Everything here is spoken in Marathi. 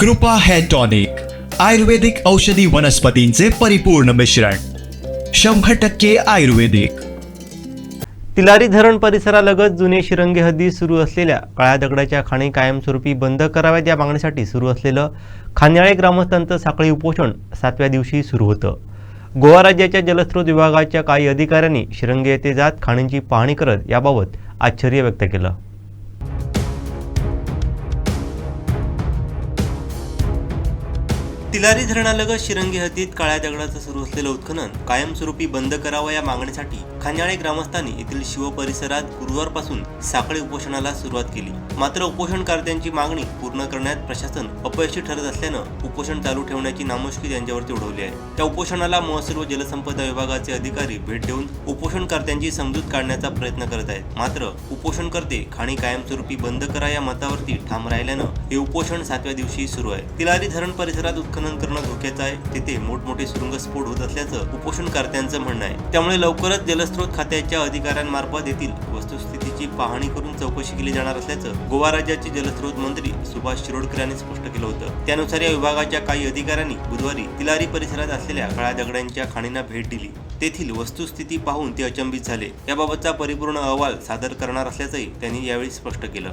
कृपा हेअर टॉनिक आयुर्वेदिक औषधी वनस्पतींचे परिपूर्ण मिश्रण शंभर टक्के आयुर्वेदिक. तिलारी धरण परिसरालगत जुने शिरंगे हद्दी सुरू असलेल्या काळ्या दगडाच्या खाणी कायमस्वरूपी बंद कराव्यात या मागणीसाठी सुरू असलेलं खान्याळे ग्रामस्थांचं साखळी उपोषण सातव्या दिवशी सुरू होतं. गोवा राज्याच्या जलस्रोत विभागाच्या काही अधिकाऱ्यांनी शिरंगे येथे जात खाणींची पाहणी करत याबाबत आश्चर्य व्यक्त केलं. तिलारी धरणालगत शिरंगी हद्दीत काळ्या दगडाचं सुरू असलेलं उत्खनन कायमस्वरूपी बंद करावं या मागणीसाठी खान्याळे ग्रामस्थांनी येथील शिव परिसरात गुरुवारपासून साखळी उपोषणाला सुरुवात केली. मात्र उपोषणकर्त्यांची मागणी पूर्ण करण्यात प्रशासन अपयशी ठरत असल्यानं उपोषण चालू ठेवण्याची नामुष्की त्यांच्यावरती उडवली आहे. त्या उपोषणाला महसूल व जलसंपदा विभागाचे अधिकारी भेट देऊन उपोषणकर्त्यांची समजूत काढण्याचा प्रयत्न करत आहेत. मात्र उपोषणकर्ते खाणी कायमस्वरूपी बंद करा या मतावरती ठाम राहिल्यानं हे उपोषण सातव्या दिवशी सुरू आहे. तिलारी धरण परिसरात उत्खनन करणं धोक्याचं आहे. तिथे मोठमोठे सुरुंगस्फोट होत असल्याचं उपोषणकर्त्यांचं म्हणणं आहे. त्यामुळे लवकरच जलस्रोत खात्याच्या अधिकाऱ्यांमार्फत येथील वस्तुस्थितीची पाहणी करून चौकशी केली जाणार असल्याचं गोवा राज्याचे जलस्रोत मंत्री सुभाष शिरोडकर यांनी स्पष्ट केलं होतं. त्यानुसार या विभागाच्या काही अधिकाऱ्यांनी बुधवारी तिलारी परिसरात असलेल्या काळ्या दगडांच्या खाणींना भेट दिली. तेथील वस्तुस्थिती पाहून ते अचंबित झाले. याबाबतचा परिपूर्ण अहवाल सादर करणार असल्याचंही त्यांनी यावेळी स्पष्ट केलं.